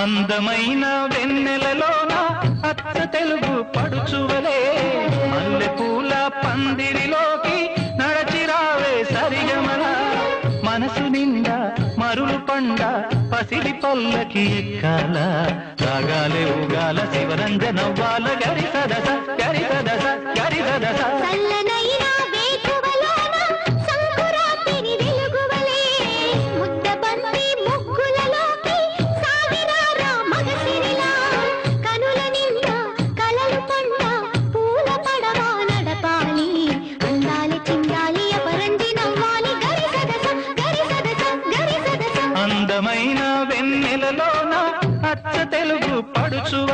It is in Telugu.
అందమైన వెన్నెలలోన అచ్చ తెలుగు పడుచువలే. మల్లె పూల పందిరిలోకి నడచిరావే సరిగమన. మనసు నిండా మరులు పండ పసిడి పల్లకి ఎక్కాల. రాగాలే ఉగాల శివరంజనవ్వాల గరి సదస గరి సదస గరి సదస అందమైన వెన్నెలలోన అచ్చ తెలుగు పడుచువ?